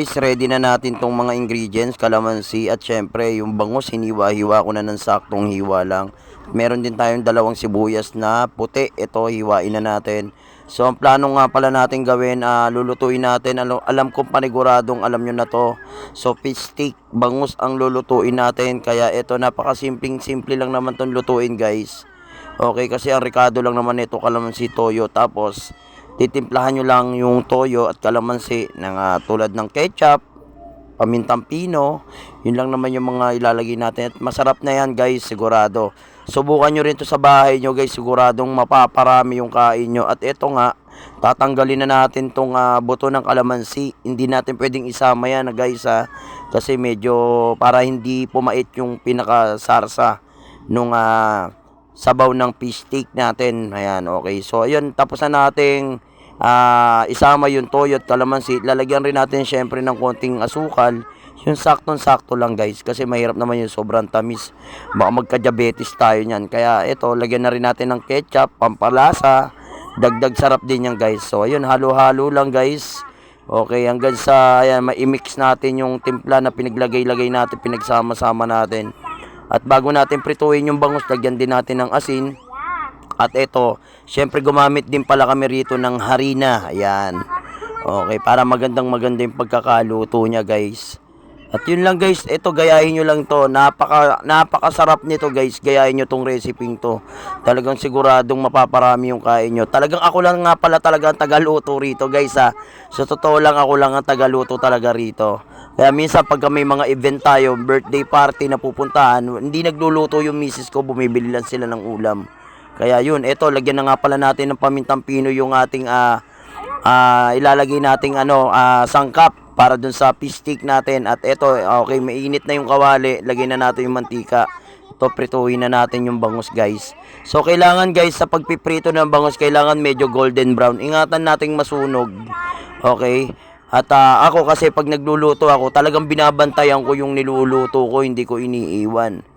Guys, ready na natin tong mga ingredients, kalamansi at syempre yung bangus, hiniwa-hiwa ko na ng saktong hiwa lang. Meron din tayong dalawang sibuyas na puti, ito hiwain na natin. So ang plano nga pala natin gawin, ah, lulutuin natin, alam, alam kong paniguradong alam nyo na to. So fish stick, bangus ang lulutuin natin, kaya ito napakasimpleng simple lang naman tong lutuin guys. Okay, kasi ang ricado lang naman ito, kalamansi toyo, tapos titimplahan nyo lang yung toyo at kalamansi ng ah, tulad ng ketchup, pamintang pino, yun lang naman yung mga ilalagay natin. At masarap na yan guys, sigurado. Subukan nyo rin to sa bahay nyo guys, siguradong mapaparami yung kain nyo. At ito nga, tatanggalin na natin tong ah, buto ng kalamansi. Hindi natin pwedeng isama yan na guys ha. Kasi medyo para hindi pumait yung pinakasarsa nung ah, sabaw ng fish stick natin. Ayan, okay. So, ayun, tapos na nating ah, isama yung toyo at kalamansi. Lalagyan rin natin syempre ng konting asukal. Yung saktong-sakto lang guys kasi mahirap naman yung sobrang tamis. Baka magka-diabetes tayo niyan. Kaya ito, lagyan na rin natin ng ketchup, pampalasa. Dagdag sarap din yan guys. So, ayun, halo-halo lang guys. Okay, hanggang sa ayan, ma-mix natin yung timpla na pinaglagay-lagay natin, pinagsama-sama natin. At bago natin prituin yung bangus, lagyan din natin ng asin. At ito, syempre gumamit din pala kami rito ng harina. Ayan. Okay, para magandang maganda yung pagkakaluto niya guys. At yun lang guys, ito gayahin nyo lang to. Napaka, napakasarap nito guys. Gayahin nyo tong recipe to. Talagang siguradong mapaparami yung kain nyo. Talagang ako lang nga pala talaga ang tagaluto rito guys ha. Sa totoo lang ako lang ang tagaluto talaga rito. Kaya minsan pag may mga event tayo, birthday party na pupuntahan, hindi nagluluto yung misis ko, bumibili lang sila ng ulam. Kaya yun, ito, lagyan na nga pala natin ng pamintang pino yung ating ah, ah, ilalagay nating ano, ah, sangkap para dun sa fish stick natin. At ito, okay, mainit na yung kawali, lagyan na natin yung mantika. Ito, prituhin na natin yung bangus, guys. So, kailangan, guys, sa pagpiprito ng bangus, kailangan medyo golden brown. Ingatan nating masunog. Okay? At ah, ako kasi pag nagluluto ako, talagang binabantayan ko yung niluluto ko, hindi ko iniiwan.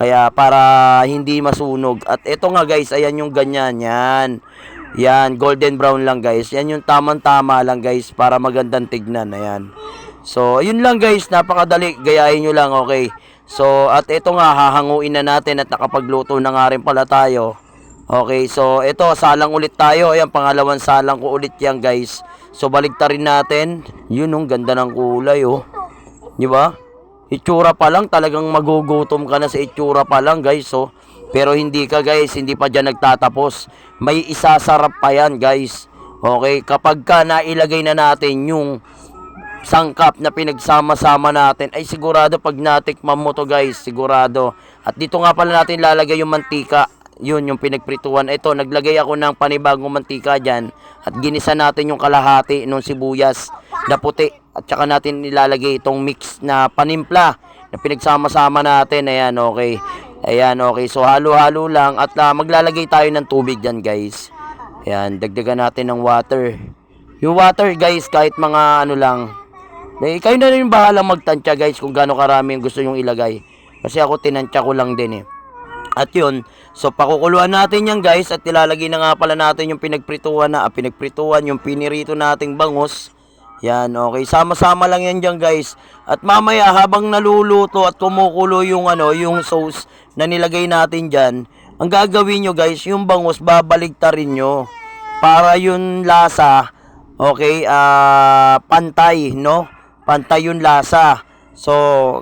Kaya para hindi masunog. At ito nga guys, ayan yung ganyan. Yan. Yan, golden brown lang guys. Yan yung tamang-tama lang guys para magandang tignan. Ayan. So, yun lang guys. Napakadali. Gayahin nyo lang, okay. So, at ito nga, hahanguin na natin at nakapagluto na nga rin pala tayo. Okay, so ito, salang ulit tayo. Ayan, pangalawang salang ko ulit yan guys. So, baligtarin natin. Yun, oh, ganda ng kulay, oh. Di ba? Itsura pa lang, talagang magugutom ka na sa itsura pa lang, guys, oh. Pero hindi ka, guys, hindi pa dyan nagtatapos. May isasarap pa yan, guys. Okay, kapag ka nailagay na natin yung sangkap na pinagsama-sama natin, ay sigurado pag natikman mo to, guys, sigurado. At dito nga pala natin lalagay yung mantika. Yun, yung pinagprituan. Ito, naglagay ako ng panibagong mantika dyan. At ginisa natin yung kalahati ng sibuyas na puti. At saka natin nilalagay itong mix na panimpla na pinagsama-sama natin. Ayan, okay. Ayan, okay. So, halo-halo lang. At ah, maglalagay tayo ng tubig dyan, guys. Ayan, dagdagan natin ng water. Yung water, guys, kahit mga ano lang. Eh, kayo na rin bahala magtansya, guys, kung gaano karami yung gusto nyong ilagay. Kasi ako, tinansya ko lang din eh. At yun, so pakukuluan natin yan guys at ilalagay na nga pala natin yung pinagprituan na, ah, pinagprituan, yung pinirito nating bangus. Yan, okay. Sama-sama lang yan dyan guys. At mamaya habang naluluto at kumukulo yung ano, yung sauce na nilagay natin dyan, ang gagawin nyo guys, yung bangus babaligtarin nyo. Para yung lasa, okay, ah pantay, no? Pantay yung lasa. So,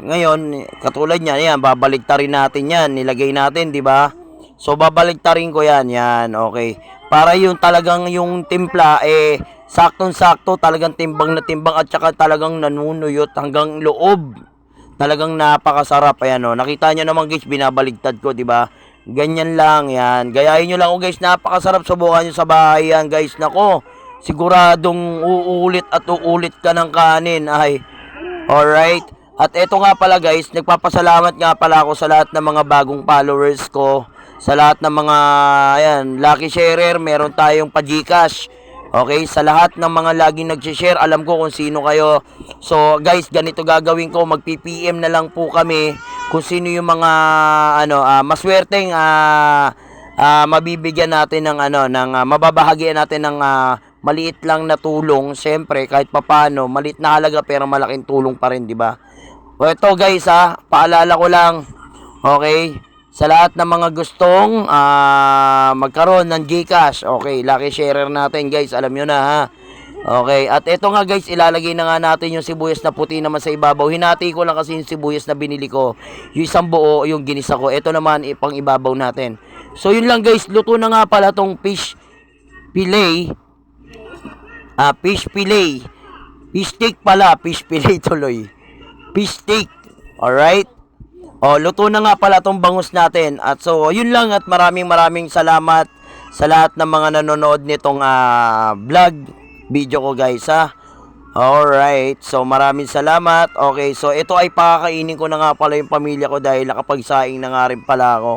ngayon, katulad niyan, yan, babaligtarin natin yan. Nilagay natin, di ba? So, babaligtarin ko yan, yan, okay. Para yung talagang yung timpla, eh, saktong-sakto, talagang timbang na timbang at saka talagang nanunuyot hanggang loob. Talagang napakasarap, ayan o. Nakita nyo naman guys, binabaligtad ko, di ba? Ganyan lang, yan. Gayahin nyo lang, oh, guys, napakasarap. Subukan nyo sa bahay yan, guys. Nako, siguradong uulit at uulit ka ng kanin, ay. Alright. At eto nga pala guys, nagpapasalamat nga pala ako sa lahat ng mga bagong followers ko. Sa lahat ng mga, ayan, lucky sharer, meron tayong pa-Gcash. Okay, sa lahat ng mga laging nag-share, alam ko kung sino kayo. So, guys, ganito gagawin ko, mag-PPM na lang po kami kung sino yung mga ano, ah, maswerteng ah, ah, mabibigyan natin ng ano, ng ah, mababahagian natin ng ah, maliit lang na tulong, siyempre kahit papano, maliit na halaga pero malaking tulong pa rin, di ba? O ito guys ha, paalala ko lang, okay, sa lahat ng mga gustong ah, magkaroon ng Gcash, okay, lucky sharer natin guys, alam nyo na ha. Okay, at ito nga guys, ilalagay na nga natin yung sibuyas na puti naman sa ibabaw. Hinati ko lang kasi yung sibuyas na binili ko. Yung isang buo, yung ginisa ko. Ito naman, ipang ibabaw natin. So yun lang guys, luto na nga pala tong fish fillet. Ah, fish fillet. Fish steak pala, fish fillet tuloy. Fish steak. Alright? O, luto na nga pala tong bangus natin. At so, yun lang at maraming maraming salamat sa lahat ng mga nanonood nitong ah, vlog video ko guys ha. Alright, so maraming salamat. Okay, so ito ay pakakainin ko na nga pala yung pamilya ko dahil nakapagsaing na nga rin pala ako.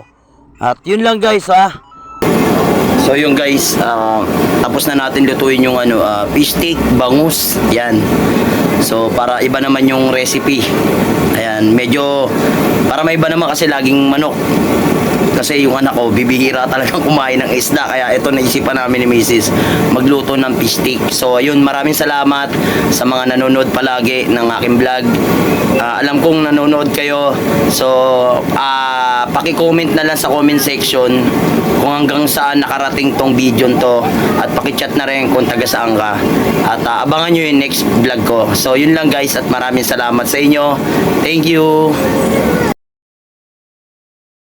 At yun lang guys ha. So yung guys, ah, tapos na natin lutuin yung ano, ah, fish steak, bangus, yan. So para iba naman yung recipe. Ayan, medyo para may iba naman kasi laging manok. Kasi yung anak ko, bibihira talagang kumain ng isda. Kaya ito naisipan namin ni Mrs. magluto ng fish steak. So ayun, maraming salamat sa mga nanonood palagi ng aking vlog. Ah, alam kong nanonood kayo. So, ah paki-comment na lang sa comment section kung hanggang saan nakarating tong video to at paki-chat na rin kung taga saan ka. At ah, abangan nyo yung next vlog ko. So, yun lang guys at maraming salamat sa inyo. Thank you.